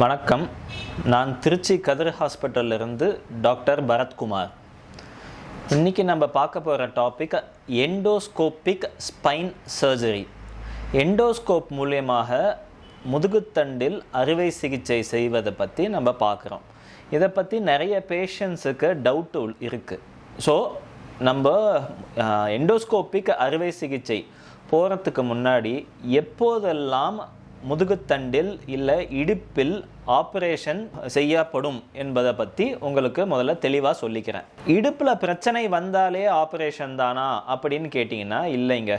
வணக்கம். நான் திருச்சி கதிர் ஹாஸ்பிட்டல்லிருந்து டாக்டர் பரத்குமார். இன்றைக்கி நம்ம பார்க்க போகிற topic endoscopic spine surgery endoscope மூலியமாக முதுகுத்தண்டில் அறுவை சிகிச்சை செய்வதை பற்றி நம்ம பார்க்குறோம். இதை பற்றி நிறைய பேஷண்ட்ஸுக்கு டவுட் இருக்குது ஸோ நம்ம எண்டோஸ்கோப்பிக் அறுவை சிகிச்சை போகிறதுக்கு முன்னாடி எப்போதெல்லாம் முதுகுத்தண்டில் இல்லை இடுப்பில் ஆப்ரேஷன் செய்யப்படும் என்பதை பற்றி உங்களுக்கு முதல்ல தெளிவாக சொல்லிக்கிறேன். இடுப்பில் பிரச்சனை வந்தாலே ஆப்ரேஷன் தானா அப்படின்னு கேட்டிங்கன்னா இல்லைங்க.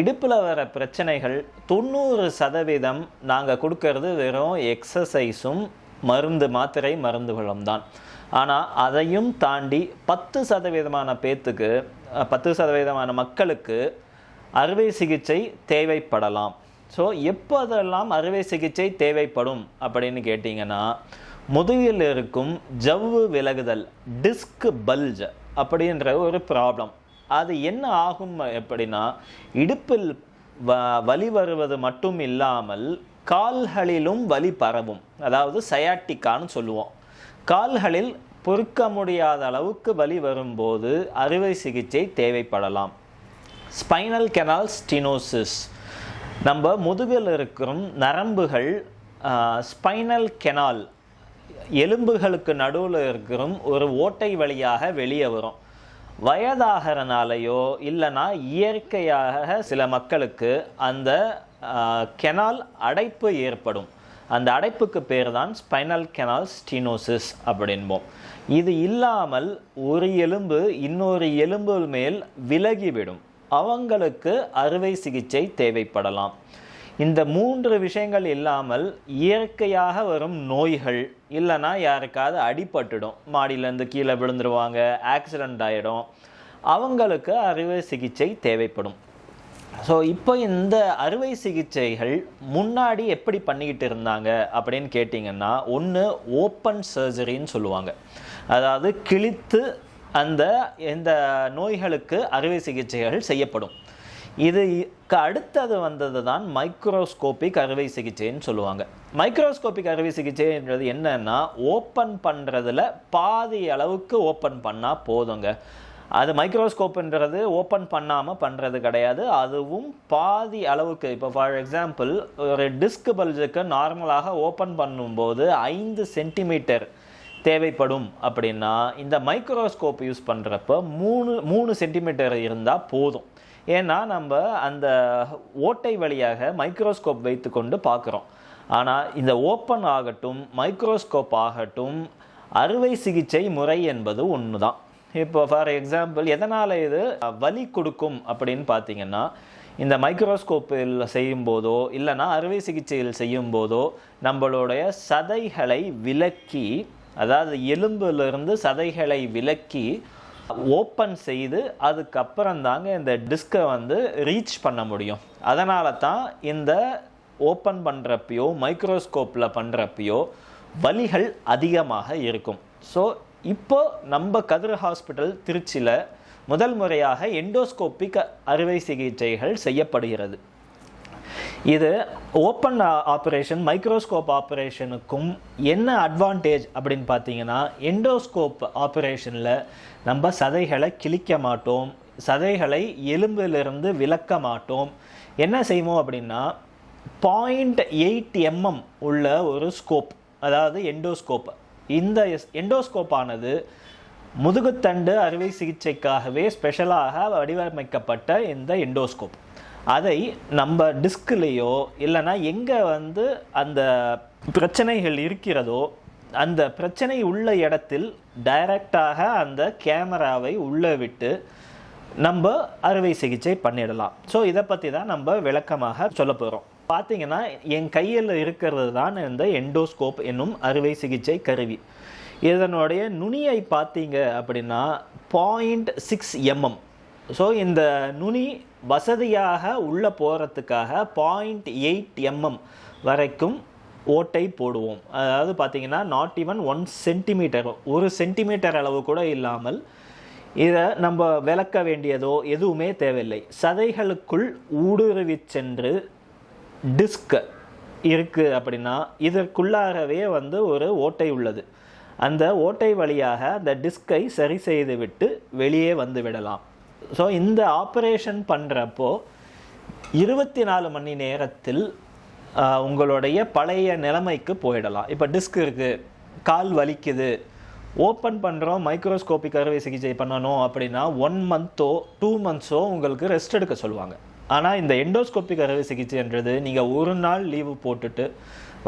இடுப்பில் வர பிரச்சனைகள் தொண்ணூறு சதவீதம் நாங்கள் கொடுக்கறது வெறும் எக்ஸசைஸும் மருந்து மாத்திரை மருந்துகளும் தான். ஆனால் அதையும் தாண்டி பத்து சதவீதமான பேத்துக்கு பத்து சதவீதமான மக்களுக்கு அறுவை சிகிச்சை தேவைப்படலாம். ஸோ எப்போதெல்லாம் அறுவை சிகிச்சை தேவைப்படும் அப்படின்னு கேட்டிங்கன்னா முதுகில் இருக்கும் ஜவ்வு விலகுதல் டிஸ்க் பல்ஜ் அப்படின்ற ஒரு ப்ராப்ளம் அது என்ன ஆகும் எப்படின்னா இடுப்பில் வ வலி வருவது மட்டும் இல்லாமல் கால்களிலும் வலி பரவும். அதாவது சயாட்டிக்கான்னு சொல்லுவோம். கால்களில் பொறுக்க முடியாத அளவுக்கு வலி வரும்போது அறுவை சிகிச்சை தேவைப்படலாம். ஸ்பைனல் கெனால் ஸ்டினோசிஸ் நம்ம முதுகில் இருக்கும் நரம்புகள் ஸ்பைனல் கெனால் எலும்புகளுக்கு நடுவில் இருக்கிற ஒரு ஓட்டை வழியாக வெளியே வரும். வயதாகிறனாலையோ இல்லைன்னா இயற்கையாக சில மக்களுக்கு அந்த கெனால் அடைப்பு ஏற்படும். அந்த அடைப்புக்கு பேர் தான் ஸ்பைனல் கெனால் ஸ்டினோசிஸ் அப்படின்போம். இது இல்லாமல் ஒரு எலும்பு இன்னொரு எலும்பு மேல் விலகிவிடும். அவங்களுக்கு அறுவை சிகிச்சை தேவைப்படலாம். இந்த மூன்று விஷயங்கள் இல்லாமல் இயற்கையாக வரும் நோய்கள் இல்லைன்னா யாருக்காவது அடிபட்டுடும். மாடியிலேருந்து கீழே விழுந்துருவாங்க ஆக்சிடெண்ட் ஆகிடும் அவங்களுக்கு அறுவை சிகிச்சை தேவைப்படும். ஸோ இப்போ இந்த அறுவை சிகிச்சைகள் முன்னாடி எப்படி பண்ணிக்கிட்டு இருந்தாங்க அப்படின்னு கேட்டிங்கன்னா ஒன்று ஓப்பன் சர்ஜரின்னு சொல்லுவாங்க. அதாவது கிழித்து அந்த இந்த நோய்களுக்கு அறுவை சிகிச்சைகள் செய்யப்படும். இதுக்கு அடுத்தது வந்தது தான் மைக்ரோஸ்கோபிக் அறுவை சிகிச்சைன்னு சொல்லுவாங்க. மைக்ரோஸ்கோபிக் அறுவை சிகிச்சைன்றது என்னன்னா ஓப்பன் பண்ணுறதுல பாதி அளவுக்கு ஓப்பன் பண்ணால் போதுங்க. அது மைக்ரோஸ்கோப்புன்றது ஓப்பன் பண்ணாமல் பண்ணுறது கிடையாது. அதுவும் பாதி அளவுக்கு இப்போ ஃபார் எக்ஸாம்பிள் ஒரு டிஸ்க் பல்ஜுக்கு நார்மலாக ஓப்பன் பண்ணும்போது ஐந்து சென்டிமீட்டர் தேவைப்படும் அப்படின்னா இந்த மைக்ரோஸ்கோப் யூஸ் பண்ணுறப்ப மூணு மூணு சென்டிமீட்டர் இருந்தால் போதும். ஏன்னா நம்ம அந்த ஓட்டை வழியாக மைக்ரோஸ்கோப் வைத்துக்கொண்டு பார்க்குறோம். ஆனால் இந்த ஓப்பன் ஆகட்டும் மைக்ரோஸ்கோப் ஆகட்டும் அறுவை சிகிச்சை முறை என்பது ஒன்று தான் இப்போ ஃபார் எக்ஸாம்பிள் எதனால் இது வலி கொடுக்கும் அப்படின்னு பார்த்தீங்கன்னா இந்த மைக்ரோஸ்கோப்பில் செய்யும்போதோ இல்லைனா அறுவை சிகிச்சையில் செய்யும்போதோ நம்மளுடைய சதைகளை விலக்கி அதாவது எலும்பிலிருந்து சதைகளை விலக்கி ஓப்பன் செய்து அதுக்கப்புறம் தாங்க இந்த டிஸ்கை வந்து ரீச் பண்ண முடியும். அதனால தான் இந்த ஓப்பன் பண்ணுறப்பையோ மைக்ரோஸ்கோப்பில் பண்ணுறப்பையோ வலிகள் அதிகமாக இருக்கும். ஸோ இப்போ நம்ம கதிர் ஹாஸ்பிட்டல் திருச்சியில் முதல் முறையாக எண்டோஸ்கோப்பிக் அறுவை சிகிச்சைகள் செய்யப்படுகிறது. இது ஓப்பன் ஆப்ரேஷன் மைக்ரோஸ்கோப் ஆப்ரேஷனுக்கும் என்ன அட்வான்டேஜ் அப்படின்னு பார்த்தீங்கன்னா எண்டோஸ்கோப் ஆப்ரேஷனில் நம்ம சதைகளை கிழிக்க மாட்டோம் சதைகளை எலும்பிலிருந்து விலக்க மாட்டோம். என்ன செய்வோம் அப்படின்னா பாயிண்ட் எயிட் எம்எம் உள்ள ஒரு ஸ்கோப் அதாவது எண்டோஸ்கோப் இந்த எண்டோஸ்கோப் ஆனது முதுகுத்தண்டு அறுவை சிகிச்சைக்காகவே ஸ்பெஷலாக வடிவமைக்கப்பட்ட இந்த எண்டோஸ்கோப் அதை நம்ம டிஸ்க்லேயோ இல்லைன்னா எங்கே வந்து அந்த பிரச்சனைகள் இருக்கிறதோ அந்த பிரச்சனை உள்ள இடத்தில் டைரக்டாக அந்த கேமராவை உள்ளே விட்டு நம்ம அறுவை சிகிச்சை பண்ணிடலாம். ஸோ இதை பற்றி தான் நம்ம விளக்கமாக சொல்ல போகிறோம் பார்த்தீங்கன்னா என் கையில் இருக்கிறது தான் இந்த எண்டோஸ்கோப் என்னும் அறுவை சிகிச்சை கருவி. இதனுடைய நுனியை பார்த்தீங்க அப்படின்னா பாயிண்ட் சிக்ஸ் எம்எம் ஸோ இந்த நுனி வசதியாக உள்ளே போகிறதுக்காக பாயிண்ட் எயிட் எம்எம் வரைக்கும் ஓட்டை போடுவோம். அதாவது பார்த்தீங்கன்னா நாட் ஈவன் ஒன் சென்டிமீட்டர் ஒரு சென்டிமீட்டர் அளவு கூட இல்லாமல் இதை நம்ம விளக்க வேண்டியதோ எதுவுமே தேவையில்லை. சதைகளுக்குள் ஊடுருவி சென்று டிஸ்க் இருக்குது அப்படின்னா இதற்குள்ளாகவே வந்து ஒரு ஓட்டை உள்ளது. அந்த ஓட்டை வழியாக அந்த டிஸ்கை சரி செய்துவிட்டு வெளியே வந்து விடலாம். ஸோ இந்த ஆப்ரேஷன் பண்ணுறப்போ இருபத்தி நாலு மணி நேரத்தில் உங்களுடைய பழைய நிலைமைக்கு போயிடலாம். இப்போ டிஸ்க் இருக்குது கால் வலிக்குது. ஓப்பன் பண்ணுறோம் மைக்ரோஸ்கோபிக் அறுவை சிகிச்சை பண்ணணும் அப்படின்னா ஒன் மந்த்தோ டூ மந்த்ஸோ உங்களுக்கு ரெஸ்ட் எடுக்க சொல்லுவாங்க. ஆனால் இந்த எண்டோஸ்கோபிக் அறுவை சிகிச்சைன்றது நீங்கள் ஒரு நாள் லீவு போட்டுட்டு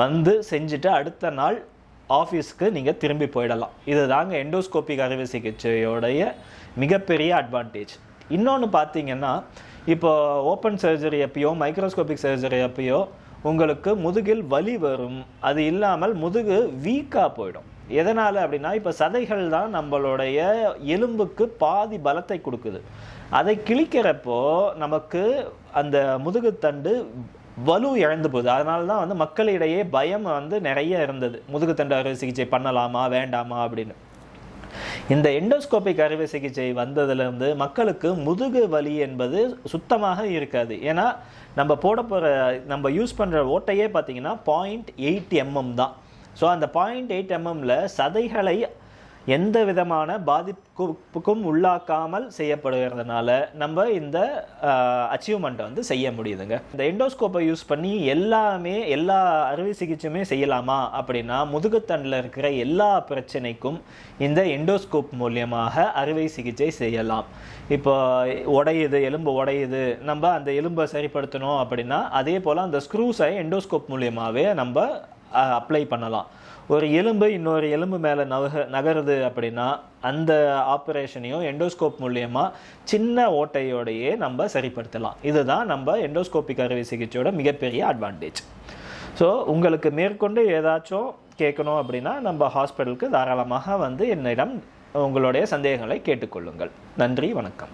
வந்து செஞ்சுட்டு அடுத்த நாள் ஆஃபீஸ்க்கு நீங்கள் திரும்பி போயிடலாம். இதுதாங்க எண்டோஸ்கோபிக் அறுவை சிகிச்சையோடைய மிகப்பெரிய அட்வான்டேஜ் இன்னொன்று பார்த்தீங்கன்னா இப்போ ஓப்பன் சர்ஜரி அப்பயோ மைக்ரோஸ்கோபிக் சர்ஜரி அப்பயோ உங்களுக்கு முதுகில் வலி வரும். அது இல்லாமல் முதுகு வீக்காக போயிடும். எதனால் அப்படின்னா இப்போ சதைகள் தான் நம்மளுடைய எலும்புக்கு பாதி பலத்தை கொடுக்குது. அதை கிழிக்கிறப்போ நமக்கு அந்த முதுகுத்தண்டு வலு இழந்து போகுது. அதனால தான் வந்து மக்களிடையே பயம் வந்து நிறைய இருந்தது. முதுகுத்தண்டு அறுவை சிகிச்சை பண்ணலாமா வேண்டாமா அப்படின்னு. இந்த எண்டோஸ்கோபிக் அறுவை சிகிச்சை வந்ததுலேருந்து மக்களுக்கு முதுகு வலி என்பது சுத்தமாக இருக்காது. ஏன்னா நம்ம போட போகிற நம்ம யூஸ் பண்ணுற ஓட்டையே பார்த்தீங்கன்னா பாயிண்ட் எயிட் எம்எம் தான். ஸோ அந்த பாயிண்ட் எயிட் எம்எம்மில் சதைகளை எந்த விதமான பாதிப்புக்கும் உள்ளாக்காமல் செய்யப்படுகிறதுனால நம்ம இந்த அச்சீவ்மெண்ட்டை வந்து செய்ய முடியுதுங்க. இந்த எண்டோஸ்கோப்பை யூஸ் பண்ணி எல்லாமே எல்லா அறுவை சிகிச்சையுமே செய்யலாமா அப்படின்னா முதுகுத்தண்டில் இருக்கிற எல்லா பிரச்சனைக்கும் இந்த எண்டோஸ்கோப் மூலியமாக அறுவை சிகிச்சை செய்யலாம். இப்போ உடையுது எலும்பு உடையுது நம்ம அந்த எலும்பை சரிப்படுத்தணும் அப்படின்னா அதே போல் அந்த ஸ்க்ரூஸை எண்டோஸ்கோப் மூலியமாகவே நம்ம அப்ளை பண்ணலாம். ஒரு எலும்பு இன்னொரு எலும்பு மேலே நக நகருது அப்படின்னா அந்த ஆப்ரேஷனையும் எண்டோஸ்கோப் மூலியமாக சின்ன ஓட்டையோடையே நம்ம சரிப்படுத்தலாம். இதுதான் நம்ம எண்டோஸ்கோபிக் அறுவை சிகிச்சையோட மிகப்பெரிய அட்வான்டேஜ் ஸோ உங்களுக்கு மேற்கொண்டு ஏதாச்சும் கேட்கணும் அப்படின்னா நம்ம ஹாஸ்பிட்டலுக்கு தாராளமாக வந்து என்னிடம் உங்களுடைய சந்தேகங்களை கேட்டுக்கொள்ளுங்கள். நன்றி வணக்கம்.